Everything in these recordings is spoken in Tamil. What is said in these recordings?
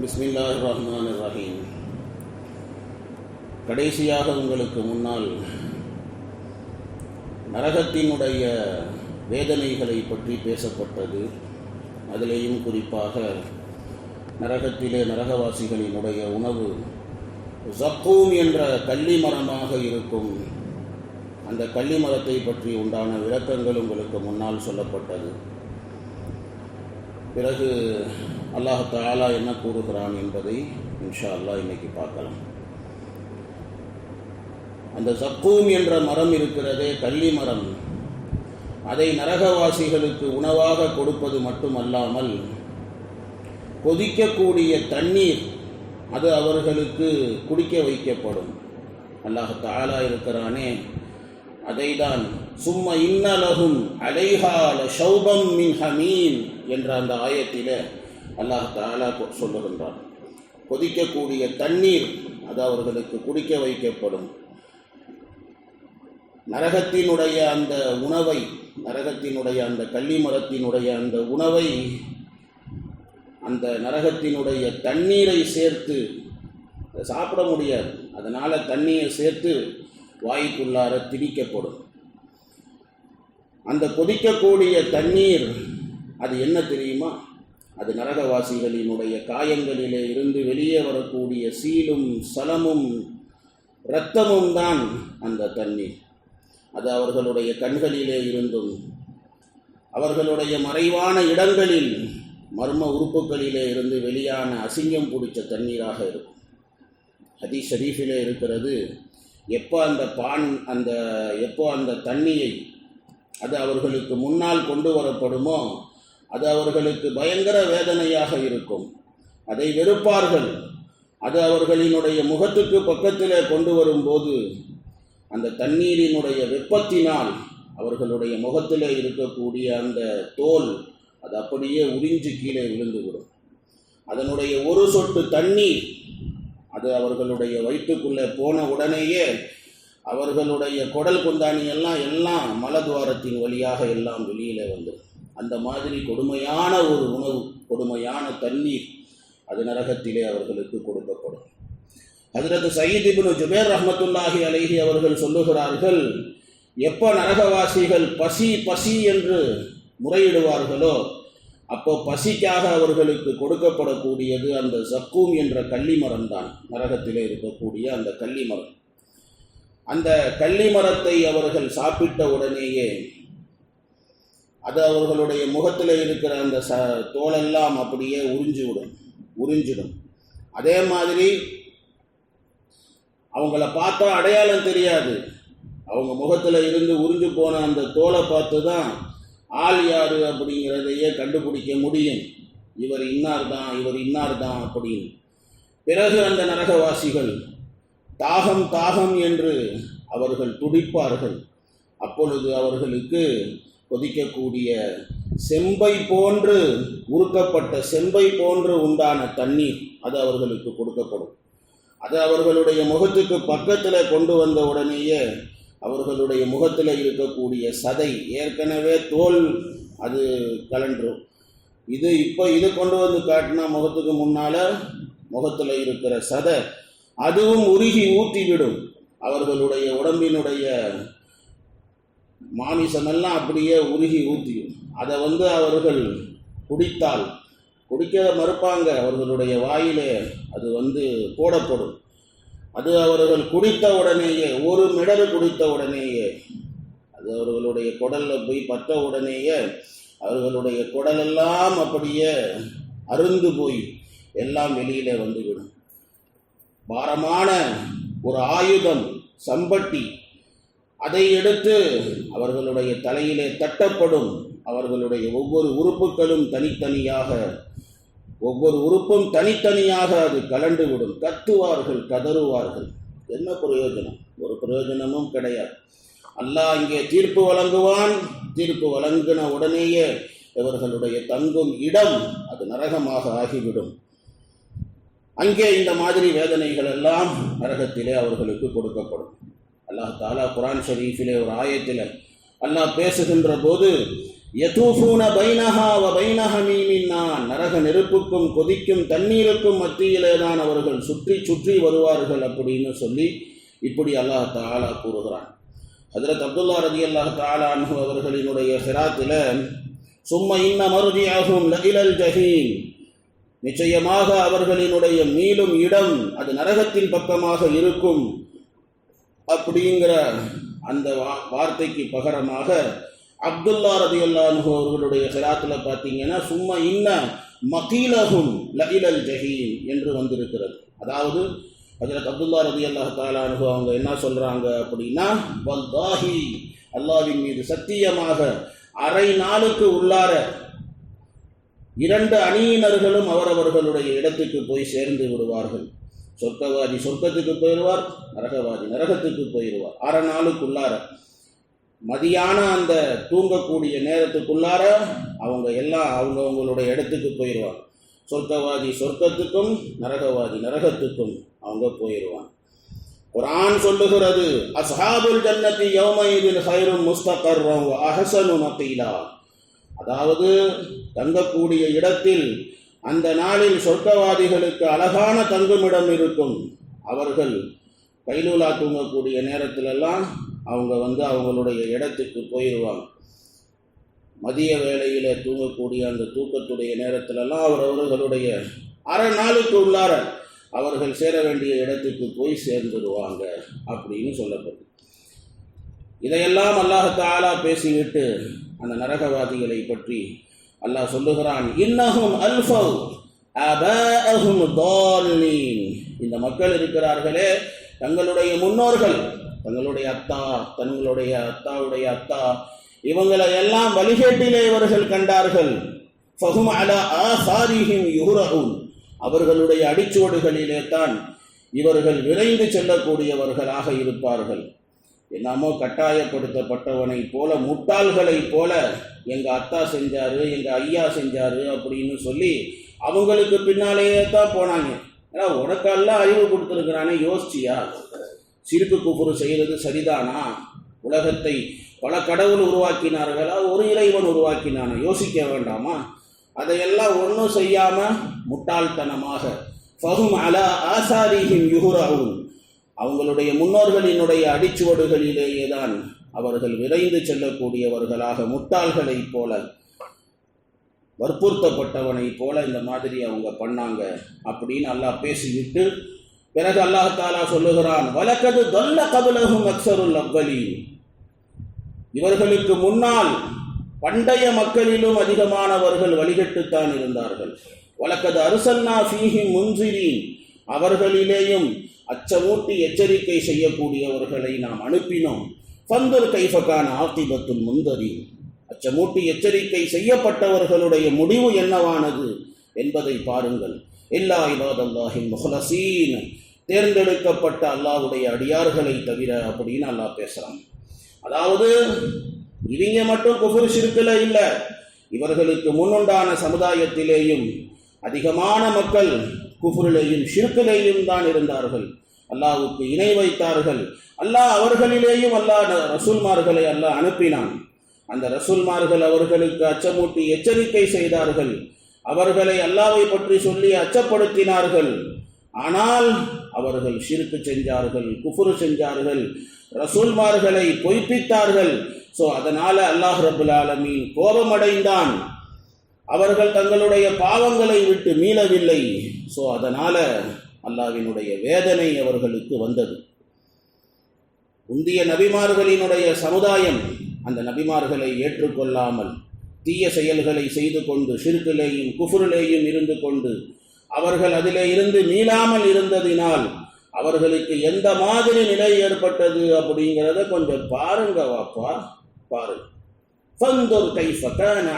பிஸ்மில்லாஹ் ரஹ்மான் ரஹீம் கடைசியாக உங்களுக்கு முன்னால் நரகத்தினுடைய வேதனைகளை பற்றி பேசப்பட்டது. அதிலேயும் குறிப்பாக நரகத்திலே நரகவாசிகளினுடைய உணவு ஜக்கூம் என்ற கள்ளி மரமாக இருக்கும். அந்த கள்ளி மரத்தை பற்றி உண்டான விளக்கங்கள் உங்களுக்கு முன்னால் சொல்லப்பட்டது. பிறகு அல்லாஹ் தாலா என்ன கூறுகிறான் என்பதை இன்ஷா அல்லாஹ் இன்னைக்கு பார்க்கலாம். அந்த சக்கூம் என்ற மரம் இருக்கிறதே கள்ளி மரம். அதை நரகவாசிகளுக்கு உணவாக கொடுப்பது மட்டுமல்லாமல் கொதிக்கக்கூடிய தண்ணீர் அது அவர்களுக்கு குடிக்க வைக்கப்படும். அல்லாஹ் தாலா இருக்கிறானே அதைதான் சும்மா இன்னலகும் அலைஹால சௌபம் மின் ஹமீன் என்ற அந்த ஆயத்திலே அல்லாஹ் தாலா சொல்லுகின்றார் கொதிக்கக்கூடிய தண்ணீர் அது அவர்களுக்கு குடிக்க வைக்கப்படும். நரகத்தினுடைய அந்த உணவை நரகத்தினுடைய அந்த கள்ளி மரத்தினுடைய அந்த உணவை அந்த நரகத்தினுடைய தண்ணீரை சேர்த்து சாப்பிட முடியாது. அதனால் தண்ணியை சேர்த்து வாய்க்குள்ளார திணிக்கப்படும். அந்த கொதிக்கக்கூடிய தண்ணீர் அது என்ன தெரியுமா? அது நரகவாசிகளினுடைய காயங்களிலே இருந்து வெளியே வரக்கூடிய சீலும் சலமும் இரத்தமும் தான் அந்த தண்ணீர். அது அவர்களுடைய கண்களிலே இருந்தும் அவர்களுடைய மறைவான இடங்களில் மர்ம உறுப்புகளிலே இருந்து வெளியான அசிங்கம் பிடிச்ச தண்ணீராக இருக்கும். ஹதி ஷரீஃபிலே இருக்கிறது எப்போ அந்த பான் அந்த எப்போ அந்த தண்ணியை அது அவர்களுக்கு முன்னால் கொண்டு வரப்படுமோ அது அவர்களுக்கு பயங்கர வேதனையாக இருக்கும். அதை வெறுப்பார்கள். அது அவர்களினுடைய முகத்துக்கு பக்கத்தில் கொண்டு வரும்போது அந்த தண்ணீரினுடைய வெப்பத்தினால் அவர்களுடைய முகத்தில் இருக்கக்கூடிய அந்த தோல் அது அப்படியே உறிஞ்சு கீழே விழுந்துவிடும். அதனுடைய ஒரு சொட்டு தண்ணீர் அது அவர்களுடைய வயிற்றுக்குள்ளே போன உடனேயே அவர்களுடைய குடல் குந்தாணி எல்லாம் எல்லாம் மலத்வாரத்தின் வழியாக எல்லாம் வெளியில் வந்துடும் அந்த மாதிரி கொடுமையான ஒரு உணவு கொடுமையான தண்ணீர் அது நரகத்திலே அவர்களுக்கு கொடுக்கப்படும். அதிரது சயீத் இப்னு ஜுபேர் ரஹமத்துல்லாஹி அலைஹி அவர்கள் சொல்லுகிறார்கள் எப்போ நரகவாசிகள் பசி பசி என்று முறையிடுவார்களோ அப்போ பசிக்காக அவர்களுக்கு கொடுக்கப்படக்கூடியது அந்த சக்கூம் என்ற கள்ளிமரம் தான் நரகத்திலே இருக்கக்கூடிய அந்த கள்ளிமரம் அந்த கள்ளிமரத்தை அவர்கள் சாப்பிட்ட உடனேயே அது அவர்களுடைய முகத்தில் இருக்கிற அந்த ச தோலெல்லாம் அப்படியே உறிஞ்சு விடும் உறிஞ்சிடும். அதே மாதிரி அவங்கள பார்த்தா அடையாளம் தெரியாது. அவங்க முகத்தில் இருந்து உறிஞ்சு போன அந்த தோலை பார்த்து தான் ஆள் யார் அப்படிங்கிறதையே கண்டுபிடிக்க முடியும். இவர் இன்னார் தான் இவர் இன்னார் தான் அப்படின்னு. பிறகு அந்த நரகவாசிகள் தாகம் தாகம் என்று அவர்கள் துடிப்பார்கள். அப்பொழுது அவர்களுக்கு கொதிக்கக்கூடிய செம்பை போன்று உருக்கப்பட்ட செம்பை போன்று உண்டான தண்ணீர் அது அவர்களுக்கு கொடுக்கப்படும். அது அவர்களுடைய முகத்துக்கு பக்கத்தில் கொண்டு வந்த உடனேயே அவர்களுடைய முகத்தில் இருக்கக்கூடிய சதை ஏற்கனவே தோல் அது கலன்றும். இது இப்போ இது கொண்டு வந்து காட்டினா முகத்துக்கு முன்னால் முகத்தில் இருக்கிற சதை அதுவும் உருகி ஊற்றிவிடும் அவர்களுடைய உடம்பினுடைய மாமிசமெல்லாம் அப்படியே உருகி ஊற்றியும் அதை வந்து அவர்கள் குடித்தால் குடிக்க மறுப்பாங்க. அவர்களுடைய வாயிலே அது வந்து போடப்படும். அது அவர்கள் குடித்த உடனேயே ஒரு மிடரு குடித்த உடனேயே அது அவர்களுடைய குடலில் போய் பற்ற உடனேயே அவர்களுடைய குடலெல்லாம் அப்படியே அருந்து போய் எல்லாம் வெளியிலே வந்துவிடும். பாரமான ஒரு ஆயுதம் சம்பட்டி அதை எடுத்து அவர்களுடைய தலையிலே தட்டப்படும் அவர்களுடைய ஒவ்வொரு உறுப்புகளும் தனித்தனியாக ஒவ்வொரு உறுப்பும் தனித்தனியாக அது கலண்டுவிடும் கத்துவார்கள் கதறுவார்கள். என்ன பிரயோஜனம்? ஒரு பிரயோஜனமும் கிடையாது. அல்லாஹ் இங்கே தீர்ப்பு வழங்குவான். தீர்ப்பு வழங்கின உடனேயே இவர்களுடைய தங்கும் இடம் அது நரகமாக ஆகிவிடும். அங்கே இந்த மாதிரி வேதனைகள் எல்லாம் நரகத்திலே அவர்களுக்கு கொடுக்கப்படும். அல்லாஹ் தாலா குரான் ஷரீஃபிலே ஒரு ஆயத்தில் அல்லாஹ் பேசுகின்ற போது யதூஃபூன பைனஹா வ பைனஹ நரக நெருப்புக்கும் கொதிக்கும் தண்ணீருக்கும் மத்தியிலே தான் அவர்கள் சுற்றி சுற்றி வருவார்கள் அப்படின்னு சொல்லி இப்படி அல்லாஹ் தாலா கூறுகிறான். ஹதரத் அப்துல்லா ரதி அல்லாஹ் தாலா அவர்களினுடைய ஹிராத்தில் சும்மா இன்ன மருதியாகும் லகிலல் ஜஹீம். நிச்சயமாக அவர்களினுடைய மீளும் இடம் அது நரகத்தின் பக்கமாக இருக்கும். அப்படிங்கிற அந்த வா- வார்த்தைக்கு பகரமாக அப்துல்லா ரதி அல்லாஹு அவர்களுடைய சிலாத்தில் பார்த்தீங்கன்னா சும்மா இன்ன மகீலகும் லகிலல் ஜஹீம் என்று வந்திருக்கிறது. அதாவது ஹஜரத் அப்துல்லா ரதி அல்லாஹ் தாலானு அவங்க என்ன சொல்கிறாங்க அப்படின்னா வல்தாஹி அல்லாவின் மீது சத்தியமாக அரை நாளுக்கு உள்ளார இரண்டு அணியினர்களும் அவரவர்களுடைய இடத்துக்கு போய் சேர்ந்து விடுவார்கள். சொர்க்கவாதி சொர்க்கத்துக்கு போயிடுவார் நரகவாதி நரகத்துக்கு போயிடுவார் அரை நாளுக்குள்ளார மதியான அந்த தூங்கக்கூடிய நேரத்துக்குள்ளார அவங்க எல்லாம் அவங்க அவங்களுடைய இடத்துக்கு போயிடுவாங்க சொர்க்கவாதி சொர்க்கத்துக்கும் நரகவாதி நரகத்துக்கும் அவங்க போயிடுவாங்க குரான் சொல்லுகிறது அஸ்ஹாபுல் ஜன்னத்தி யௌமைதின் ஹைரும் முஸ்தகர்ரம் வ அஹ்சனு அதாவது தங்கக்கூடிய இடத்தில் அந்த நாளில் சொர்க்கவாதிகளுக்கு அழகான தங்குமிடம் இருக்கும். அவர்கள் கைலூலா தூங்கக்கூடிய நேரத்திலெல்லாம் அவங்க வந்து அவங்களுடைய இடத்துக்கு போயிடுவாங்க மதிய வேளையில் தூங்கக்கூடிய அந்த தூக்கத்துடைய நேரத்திலெல்லாம் அவர் அவர்களுடைய அரை நாளுக்கு உள்ளார அவர்கள் சேர வேண்டிய இடத்துக்கு போய் சேர்ந்துடுவாங்க அப்படின்னு சொல்லப்படுது இதையெல்லாம் அல்லாஹ் தாலா பேசிவிட்டு அந்த நரகவாதிகளை பற்றி அல்லாஹ் சொல்லுகிறான் இன்னஹும் அல்ஃபவ் அபஅஹும் தால்லீன். இந்த மக்கள் இருக்கிறார்களே தங்களுடைய முன்னோர்கள் தங்களுடைய அத்தா தங்களுடைய அத்தாவுடைய அத்தா இவங்களை எல்லாம் வழிகேட்டிலே இவர்கள் கண்டார்கள். ஃபஹும் அலா ஆசாரிஹிம் யுஹ்ரஹும் அவர்களுடைய அடிச்சுவடுகளிலே தான் இவர்கள் விரைந்து செல்லக்கூடியவர்களாக இருப்பார்கள். என்னமோ கட்டாயப்படுத்தப்பட்டவனைப் போல முட்டாள்களைப் போல எங்கள் அத்தா செஞ்சார் எங்கள் ஐயா செஞ்சார் அப்படின்னு சொல்லி அவங்களுக்கு பின்னாலேயே தான் போனாங்க. ஏன்னா உனக்கெல்லாம் அறிவு கொடுத்துருக்குறானே யோசிச்சியா? சிரிப்பு குப்புறு செய்கிறது சரிதானா? உலகத்தை பல கடவுள் உருவாக்கினார்களா? ஒரு இறைவன் உருவாக்கினானா? யோசிக்க வேண்டாமா? அதையெல்லாம் ஒன்றும் செய்யாமல் முட்டாள்தனமாக. ஃபஹும் அலா ஆசாரிஹிம் யுகுராவும் அவங்களுடைய முன்னோர்களினுடைய அடிச்சுவடுகளிலேயே தான் அவர்கள் விரைந்து செல்லக்கூடியவர்களாக முட்டாள்களைப் போல வற்புறுத்தப்பட்டவனைப் போல இந்த மாதிரி அவங்க பண்ணாங்க அப்படின்னு அல்லாஹ் பேசிவிட்டு பிறகு அல்லாஹாலா சொல்லுகிறான் வலக்கது தொல்ல கபலகும் அக்சருல் அவ்வலி இவர்களுக்கு முன்னால் பண்டைய மக்களிலும் அதிகமானவர்கள் வழிகட்டுத்தான் இருந்தார்கள். வலக்கது அருசன்னா ஃபீஹி முன்சிரீன். அவர்களிலேயும் அச்சமூட்டி எச்சரிக்கை செய்யக்கூடியவர்களை நாம் அனுப்பினோம். ஃபந்தர் கைஃபக்கான ஆத்திபத்துல் முந்தரி. அச்சமூட்டி எச்சரிக்கை செய்யப்பட்டவர்களுடைய முடிவு என்னவானது என்பதை பாருங்கள். எல்லா இபாதல்லாஹின் முஹலசீன். தேர்ந்தெடுக்கப்பட்ட அல்லாஹ்வுடைய அடியார்களை தவிர அப்படின்னு அல்லாஹ் பேசுகிறான் அதாவது இவங்க மட்டும் குஃபுர் ஷிர்கில் இல்லை. இவர்களுக்கு முன்னுண்டான சமுதாயத்திலேயும் அதிகமான மக்கள் குஃபுரிலேயும் ஷிர்கிலேயும் தான் இருந்தார்கள். அல்லாஹுக்கு இணை வைத்தார்கள். அல்லாஹ் அவர்களிலேயும் அல்லாஹ் ரசூல்மார்களை அல்லாஹ் அனுப்பினான். அந்த ரசூல்மார்கள் அவர்களுக்கு அச்சமூட்டி எச்சரிக்கை செய்தார்கள். அவர்களை அல்லாவை பற்றி சொல்லி அச்சப்படுத்தினார்கள். ஆனால் அவர்கள் சிரிப்பு செஞ்சார்கள் குஃபுரு செஞ்சார்கள் ரசூல்மார்களை பொய்ப்பித்தார்கள். ஸோ அதனால அல்லாஹ் ரபுல் ஆலமீன் கோபமடைந்தான். அவர்கள் தங்களுடைய பாவங்களை விட்டு மீளவில்லை. ஸோ அதனால அல்லாவினுடைய வேதனை அவர்களுக்கு வந்தது. முந்திய நபிமார்களினுடைய சமுதாயம் அந்த நபிமார்களை ஏற்றுக்கொள்ளாமல் தீய செயல்களை செய்து கொண்டு சிறுக்கிலேயும் குஃபுரிலேயும் இருந்து கொண்டு அவர்கள் அதிலே இருந்து மீளாமல் இருந்ததினால் அவர்களுக்கு எந்த மாதிரி நிலை ஏற்பட்டது அப்படிங்கிறத கொஞ்சம் பாருங்க வாப்பா பாருங்க. ஃபந்தர் கைஃப கான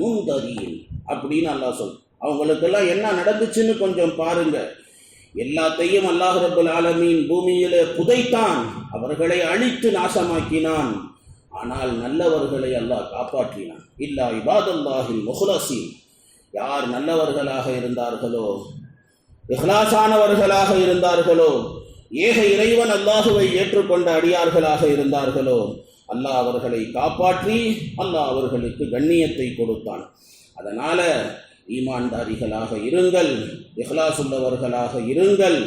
முந்தரீன் அப்படின்னு அல்லாஹ் சொல். அவங்களுக்கெல்லாம் என்ன நடந்துச்சுன்னு கொஞ்சம் பாருங்க. எல்லாத்தையும் அல்லாஹ் ரபுல் ஆலமீன் பூமியிலே புதைத்தான். அவர்களை அழித்து நாசமாக்கினான். ஆனால் நல்லவர்களை அல்லாஹ் காப்பாற்றினான். இல்லா இபாதல்லாஹில் முஹ்லசீன். யார் நல்லவர்களாக இருந்தார்களோ இஹ்லாசானவர்களாக இருந்தார்களோ ஏக இறைவன் அல்லாஹுவை ஏற்றுக்கொண்ட அடியார்களாக இருந்தார்களோ அல்லாஹ் அவர்களை காப்பாற்றி அல்லாஹ் அவர்களுக்கு கண்ணியத்தை கொடுத்தான். அதனால ஈமான்தாரிகளாக இருங்கள் இஹ்லாஸ் உள்ளவர்களாக இருங்கள்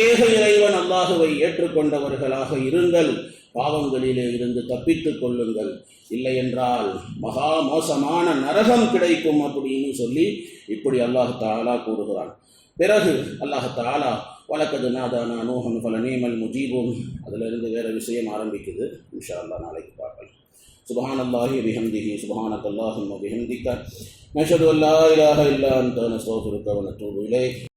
ஏக இறைவன் அல்லாஹுவை ஏற்றுக்கொண்டவர்களாக இருங்கள் பாவங்களிலே இருந்து தப்பித்துக் கொள்ளுங்கள். இல்லை என்றால் மகா மோசமான நரகம் கிடைக்கும் அப்படின்னு சொல்லி இப்படி அல்லாஹ் தாலா கூறுகிறான். பிறகு அல்லாஹ் தாலா வழக்கது நாதானா நூஹன் பல நீமல் முஜீபும் அதிலிருந்து வேறு விஷயம் ஆரம்பிக்குது. இன்ஷா அல்லா நாளைக்கு பார்க்கலாம் سبحان الله بحمده سبحانك اللهم وبحمدك نشهد أن لا إله إلا أنت نستغفرك ونتوب إليك.